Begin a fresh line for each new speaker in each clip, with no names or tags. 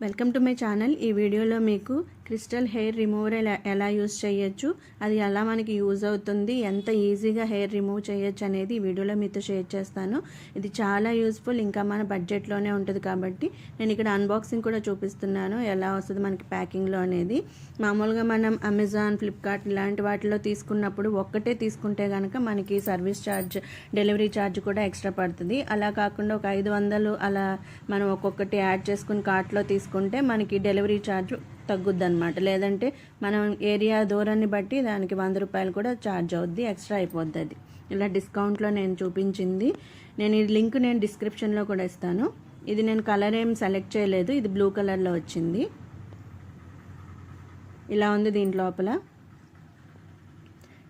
Welcome to my channel. ఈ వీడియోలో మీకు క్రిస్టల్ హెయిర్ రిమూవర్ ఎలా ఎలా యూస్ చేయొచ్చు అది ఎలా మనకి యూజ్ అవుతుంది ఎంత ఈజీగా హెయిర్ రిమూవ్ చేయొచ్చు అనేది ఈ వీడియోలో మీతో షేర్ చేస్తాను. ఇది చాలా యూస్ఫుల్ ఇంకా మన బడ్జెట్లోనే ఉంటుంది కాబట్టి నేను ఇక్కడ అన్బాక్సింగ్ కూడా చూపిస్తున్నాను ఎలా వస్తుంది మనకి ప్యాకింగ్లో అనేది. మామూలుగా మనం అమెజాన్ ఫ్లిప్కార్ట్ ఇలాంటి వాటిలో తీసుకున్నప్పుడు ఒక్కటే తీసుకుంటే కనుక మనకి సర్వీస్ ఛార్జ్ డెలివరీ ఛార్జ్ కూడా ఎక్స్ట్రా పడుతుంది. అలా కాకుండా ఒక ఐదు వందలు అలా మనం ఒక్కొక్కటి యాడ్ చేసుకుని కార్ట్లో తీసుకుంటే మనకి డెలివరీ ఛార్జ్ తగ్గుద్ది అనమాట లేదంటే మనం ఏరియా దూరాన్ని బట్టి దానికి వంద రూపాయలు కూడా ఛార్జ్ అవుద్ది ఎక్స్ట్రా అయిపోద్ది అది ఇలా డిస్కౌంట్లో నేను చూపించింది. నేను ఈ లింక్ నేను డిస్క్రిప్షన్లో కూడా ఇస్తాను. ఇది నేను కలర్ ఏం సెలెక్ట్ చేయలేదు. ఇది బ్లూ కలర్లో వచ్చింది. ఇలా ఉంది దీని లోపల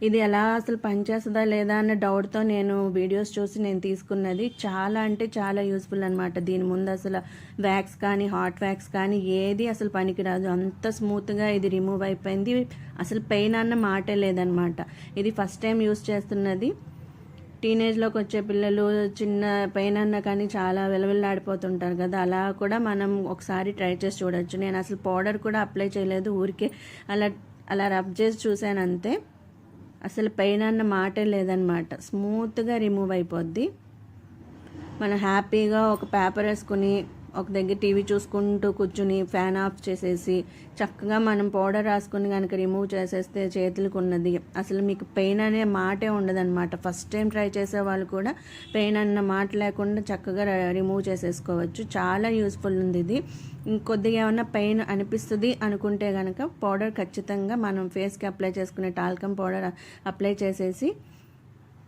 ఇది ఎలా అసలు పనిచేస్తుందా లేదా అన్న డౌట్తో నేను వీడియోస్ చూసి నేను తీసుకున్నది. చాలా అంటే చాలా యూస్ఫుల్ అనమాట దీని ముందు అసలు వ్యాక్స్ కానీ హాట్ వ్యాక్స్ కానీ ఏది అసలు పనికిరాదు. అంత స్మూత్గా ఇది రిమూవ్ అయిపోయింది. అసలు పెయిన్ అన్న మాటే లేదనమాట ఇది ఫస్ట్ టైం యూస్ చేస్తున్నది. టీనేజ్లోకి వచ్చే పిల్లలు చిన్న పెయిన్ అన్న కానీ చాలా విలవిల్లాడిపోతుంటారు కదా. అలా కూడా మనం ఒకసారి ట్రై చేసి చూడొచ్చు. నేను అసలు పౌడర్ కూడా అప్లై చేయలేదు. ఊరికే అలా అలా రబ్ చేసి చూశాను అంతే. అసలు పెయిన్ అన్న మాటే లేదనమాట స్మూత్గా రిమూవ్ అయిపోద్ది. మనం హ్యాపీగా ఒక పేపర్ వేసుకుని ఒక దగ్గర టీవీ చూసుకుంటూ కూర్చుని ఫ్యాన్ ఆఫ్ చేసేసి చక్కగా మనం పౌడర్ రాసుకుని కనుక రిమూవ్ చేసేస్తే చేతులకు ఉన్నది. అసలు మీకు పెయిన్ అనే మాటే ఉండదన్నమాట. ఫస్ట్ టైం ట్రై చేసే వాళ్ళు కూడా పెయిన్ అన్న మాట లేకుండా చక్కగా రిమూవ్ చేసేసుకోవచ్చు. చాలా యూస్ఫుల్ ఉంది ఇది. ఇంకొద్దిగా ఏమన్నా పెయిన్ అనిపిస్తుంది అనుకుంటే కనుక పౌడర్ ఖచ్చితంగా మనం ఫేస్కి అప్లై చేసుకునే టాల్కమ్ పౌడర్ అప్లై చేసేసి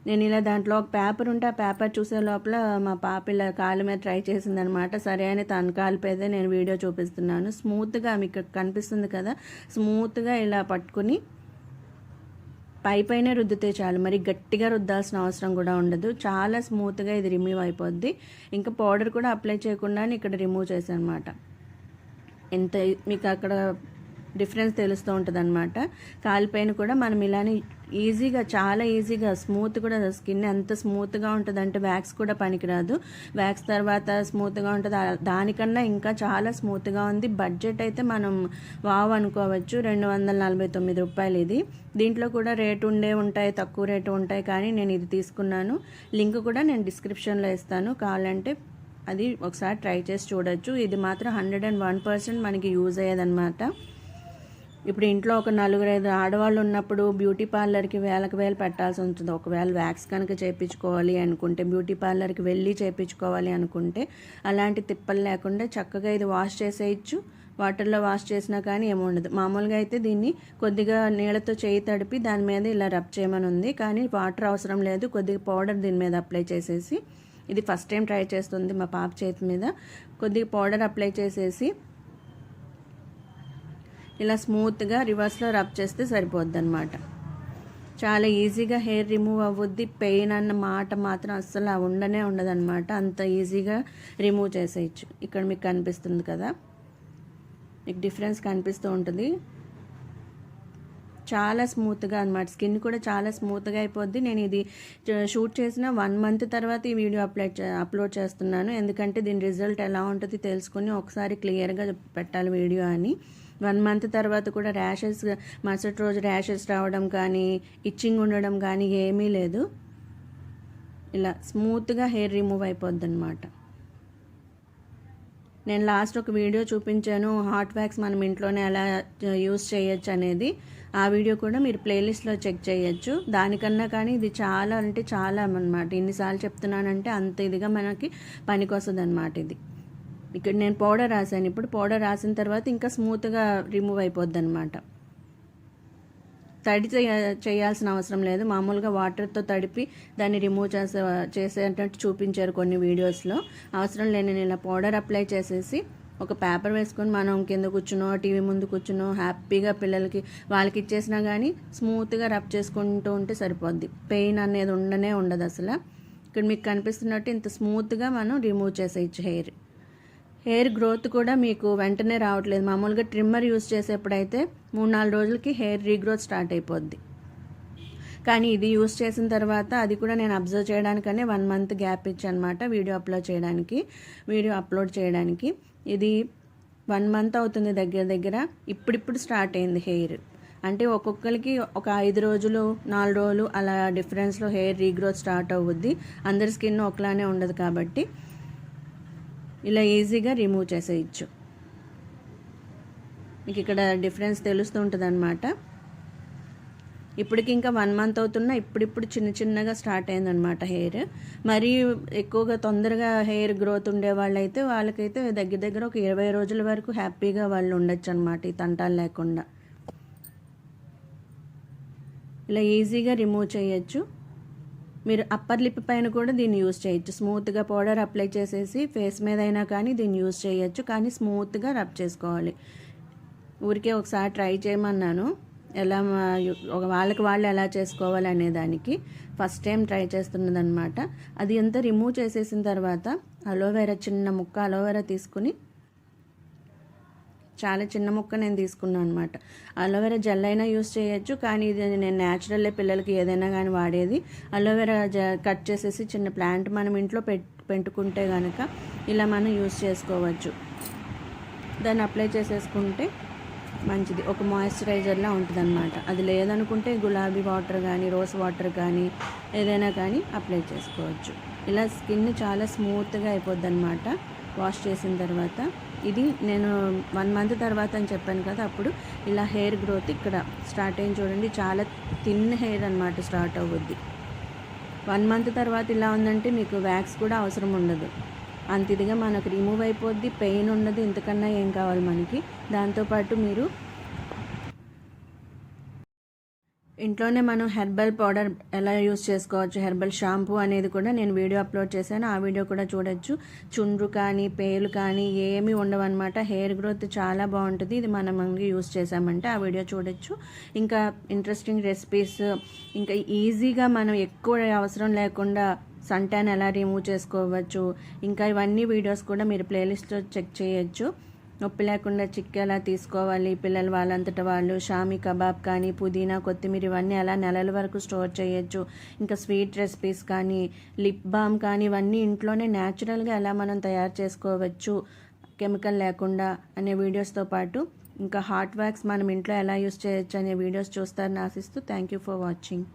నేను ఇలా దాంట్లో ఒక పేపర్ ఉంటే ఆ పేపర్ చూసే లోపల మా పాప ఇలా కాలు మీద ట్రై చేసిందనమాట. సరే అని తన కాలిపోయితే నేను వీడియో చూపిస్తున్నాను. స్మూత్గా మీకు కనిపిస్తుంది కదా స్మూత్గా ఇలా పట్టుకుని పై పైన రుద్దితే చాలు. మరి గట్టిగా రుద్దాల్సిన అవసరం కూడా ఉండదు. చాలా స్మూత్గా ఇది రిమూవ్ అయిపోద్ది. ఇంకా పౌడర్ కూడా అప్లై చేయకుండా ఇక్కడ రిమూవ్ చేశాను అనమాట ఎంత మీకు అక్కడ డిఫరెన్స్ తెలుస్తూ ఉంటుంది అనమాట కాలిపైన కూడా మనం ఇలానే ఈజీగా చాలా ఈజీగా స్మూత్ కూడా స్కిన్ ఎంత స్మూత్గా ఉంటుంది అంటే వ్యాక్స్ కూడా పనికిరాదు. వ్యాక్స్ తర్వాత స్మూత్గా ఉంటుంది. దానికన్నా ఇంకా చాలా స్మూత్గా ఉంది. బడ్జెట్ అయితే మనం వావ్ అనుకోవచ్చు. రెండు వందల నలభై తొమ్మిది రూపాయలు ఇది. దీంట్లో కూడా రేటు ఉండే ఉంటాయి తక్కువ రేటు ఉంటాయి కానీ నేను ఇది తీసుకున్నాను. లింక్ కూడా నేను డిస్క్రిప్షన్లో ఇస్తాను. కావాలంటే అది ఒకసారి ట్రై చేసి చూడొచ్చు. ఇది మాత్రం హండ్రెడ్ అండ్ వన్ పర్సెంట్ మనకి యూజ్ అయ్యేదన్నమాట. ఇప్పుడు ఇంట్లో ఒక నలుగురు ఐదు ఆడవాళ్ళు ఉన్నప్పుడు బ్యూటీ పార్లర్కి వేలకు వేలు పెట్టాల్సి ఉంటుంది. ఒకవేళ వ్యాక్స్ కనుక చేయించుకోవాలి అనుకుంటే బ్యూటీ పార్లర్కి వెళ్ళి చేయించుకోవాలి అనుకుంటే అలాంటి తిప్పలు లేకుండా చక్కగా ఇది వాష్ చేసేయచ్చు. వాటర్లో వాష్ చేసినా కానీ ఏముండదు మామూలుగా అయితే దీన్ని కొద్దిగా నీళ్ళతో చేయి తడిపి దాని మీద ఇలా రబ్ చేయమని ఉంది. కానీ వాటర్ అవసరం లేదు. కొద్దిగా పౌడర్ దీని మీద అప్లై చేసేసి ఇది ఫస్ట్ టైం ట్రై చేస్తుంది మా పాప చేతి మీద. కొద్దిగా పౌడర్ అప్లై చేసేసి ఇలా స్మూత్గా రివర్స్లో రబ్ చేస్తే సరిపోద్ది అనమాట చాలా ఈజీగా హెయిర్ రిమూవ్ అవ్వద్ది పెయిన్ అన్న మాట మాత్రం అస్సలు ఉండనే ఉండదన్నమాట. అంత ఈజీగా రిమూవ్ చేసేయచ్చు. ఇక్కడ మీకు కనిపిస్తుంది కదా? మీకు డిఫరెన్స్ కనిపిస్తూ ఉంటుంది. చాలా స్మూత్గా అనమాట స్కిన్ కూడా చాలా స్మూత్గా అయిపోద్ది. నేను ఇది షూట్ చేసిన వన్ మంత్ తర్వాత ఈ వీడియో అప్లోడ్ అప్లోడ్ చేస్తున్నాను. ఎందుకంటే దీని రిజల్ట్ ఎలా ఉంటుంది తెలుసుకొని ఒకసారి క్లియర్గా పెట్టాలి వీడియో అని. వన్ మంత్ తర్వాత కూడా ర్యాషెస్ మరుసటి రోజు ర్యాషెస్ రావడం కానీ ఇచ్చింగ్ ఉండడం కానీ ఏమీ లేదు. ఇలా స్మూత్గా హెయిర్ రిమూవ్ అయిపోద్ది అనమాట నేను లాస్ట్ ఒక వీడియో చూపించాను హాట్ వ్యాక్స్ మనం ఇంట్లోనే ఎలా యూస్ చేయొచ్చు అనేది. ఆ వీడియో కూడా మీరు ప్లేలిస్ట్లో చెక్ చేయొచ్చు. దానికన్నా కానీ ఇది చాలా అంటే చాలా అనమాట ఇన్నిసార్లు చెప్తున్నానంటే అంత ఇదిగా మనకి పనికొస్తుంది అనమాట ఇది. ఇక్కడ నేను పౌడర్ రాశాను. ఇప్పుడు పౌడర్ రాసిన తర్వాత ఇంకా స్మూత్గా రిమూవ్ అయిపోద్ది అనమాట తడి చేయాల్సిన అవసరం లేదు. మామూలుగా వాటర్తో తడిపి దాన్ని రిమూవ్ చేసే చేసేటట్టు చూపించారు కొన్ని వీడియోస్లో. అవసరం లేని నేను ఇలా పౌడర్ అప్లై చేసేసి ఒక పేపర్ వేసుకొని మనం కింద కూర్చునో టీవీ ముందు కూర్చునో హ్యాపీగా పిల్లలకి వాళ్ళకి ఇచ్చేసినా కానీ స్మూత్గా రబ్ చేసుకుంటూ ఉంటే సరిపోద్ది. పెయిన్ అనేది ఉండనే ఉండదు అసలు. ఇక్కడ మీకు కనిపిస్తున్నట్టు ఇంత స్మూత్గా మనం రిమూవ్ చేసేయచ్చు హెయిర్. హెయిర్ గ్రోత్ కూడా మీకు వెంటనే రావట్లేదు. మామూలుగా ట్రిమ్మర్ యూస్ చేసేప్పుడైతే మూడు నాలుగు రోజులకి హెయిర్ రీగ్రోత్ స్టార్ట్ అయిపోద్ది. కానీ ఇది యూస్ చేసిన తర్వాత అది కూడా నేను అబ్జర్వ్ చేయడానికనే వన్ మంత్ గ్యాప్ ఇచ్చానమాట వీడియో అప్లోడ్ చేయడానికి వీడియో అప్లోడ్ చేయడానికి. ఇది వన్ మంత్ అవుతుంది దగ్గర దగ్గర. ఇప్పుడిప్పుడు స్టార్ట్ అయింది హెయిర్. అంటే ఒక్కొక్కరికి ఒక ఐదు రోజులు నాలుగు రోజులు అలా డిఫరెన్స్లో హెయిర్ రీగ్రోత్ స్టార్ట్ అవుద్ది. అందరి స్కిన్ ఒకలానే ఉండదు కాబట్టి ఇలా ఈజీగా రిమూవ్ చేసేయచ్చు. మీకు ఇక్కడ డిఫరెన్స్ తెలుస్తూ ఉంటుందన్నమాట. ఇప్పటికి ఇంకా వన్ మంత్ అవుతున్నా ఇప్పుడిప్పుడు చిన్న చిన్నగా స్టార్ట్ అయిందనమాట హెయిర్ మరీ ఎక్కువగా తొందరగా హెయిర్ గ్రోత్ ఉండే వాళ్ళైతే వాళ్ళకైతే దగ్గర దగ్గర ఒక ఇరవై రోజుల వరకు హ్యాపీగా వాళ్ళు ఉండొచ్చు అనమాట ఈ తంటాలు లేకుండా. ఇలా ఈజీగా రిమూవ్ చేయొచ్చు. మీరు అప్పర్ లిప్ పైన కూడా దీన్ని యూస్ చేయొచ్చు. స్మూత్గా పౌడర్ అప్లై చేసేసి ఫేస్ మీద అయినా కానీ దీన్ని యూస్ చేయొచ్చు. కానీ స్మూత్గా రబ్ చేసుకోవాలి. ఊరికే ఒకసారి ట్రై చేయమన్నాను. ఎలా ఒక వాళ్ళకి వాళ్ళు ఎలా చేసుకోవాలి అనే దానికి ఫస్ట్ టైం ట్రై చేస్తున్నది అనమాట అది ఎంత రిమూవ్ చేసేసిన తర్వాత అలోవెరా చిన్న ముక్క అలోవెరా తీసుకుని చాలా చిన్న ముక్క నేను తీసుకున్నాను అనమాట అలోవెరా జెల్ అయినా యూస్ చేయొచ్చు కానీ ఇది నేను న్యాచురల్లే పిల్లలకి ఏదైనా కానీ వాడేది. అలోవెరా జ కట్ చేసేసి చిన్న ప్లాంట్ మనం ఇంట్లో పెట్టుకుంటే కనుక ఇలా మనం యూస్ చేసుకోవచ్చు. దాన్ని అప్లై చేసేసుకుంటే మంచిది. ఒక మాయిశ్చరైజర్లా ఉంటుంది అనమాట అది లేదనుకుంటే గులాబీ వాటర్ కానీ రోజ్ వాటర్ కానీ ఏదైనా కానీ అప్లై చేసుకోవచ్చు. ఇలా స్కిన్ చాలా స్మూత్గా అయిపోద్ది అనమాట వాష్ చేసిన తర్వాత ఇది నేను వన్ మంత్ తర్వాత అని చెప్పాను కదా అప్పుడు ఇలా హెయిర్ గ్రోత్ ఇక్కడ స్టార్ట్ అయింది చూడండి. చాలా థిన్ హెయిర్ అనమాట స్టార్ట్ అవ్వద్ది వన్ మంత్ తర్వాత ఇలా ఉందంటే మీకు వ్యాక్స్ కూడా అవసరం ఉండదు. అంత ఇదిగా మనకు రిమూవ్ అయిపోద్ది పెయిన్ ఉండదు ఇంతకన్నా ఏం కావాలి మనకి? దాంతోపాటు మీరు ఇంట్లోనే మనం హెర్బల్ పౌడర్ ఎలా యూస్ చేసుకోవచ్చు? హెర్బల్ షాంపూ అనేది కూడా నేను వీడియో అప్లోడ్ చేశాను. ఆ వీడియో కూడా చూడొచ్చు. చుండ్రు కానీ పేలు కానీ ఏమీ ఉండవన్నమాట. హెయిర్ గ్రోత్ చాలా బాగుంటుంది. ఇది మనం యూస్ చేసామంటే ఆ వీడియో చూడొచ్చు. ఇంకా ఇంట్రెస్టింగ్ రెసిపీస్ ఇంకా ఈజీగా మనం ఎక్కువ అవసరం లేకుండా సన్ ట్యాన్ ఎలా రిమూవ్ చేసుకోవచ్చు? ఇంకా ఇవన్నీ వీడియోస్ కూడా మీరు ప్లేలిస్ట్లో చెక్ చేయొచ్చు. నొప్పి లేకుండా చిక్కేలా ఎలా తీసుకోవాలి. పిల్లలు వాళ్ళంతట వాళ్ళు షామి కబాబ్ కానీ పుదీనా కొత్తిమీర ఇవన్నీ ఎలా నెలల వరకు స్టోర్ చేయొచ్చు. ఇంకా స్వీట్ రెసిపీస్ కానీ లిప్ బామ్ కానీ ఇవన్నీ ఇంట్లోనే న్యాచురల్గా ఎలా మనం తయారు చేసుకోవచ్చు కెమికల్ లేకుండా అనే వీడియోస్తో పాటు ఇంకా హాట్ వ్యాక్స్ మనం ఇంట్లో ఎలా యూస్ చేయొచ్చు అనే వీడియోస్ చూస్తారని ఆశిస్తూ థ్యాంక్ యూ ఫర్ వాచింగ్.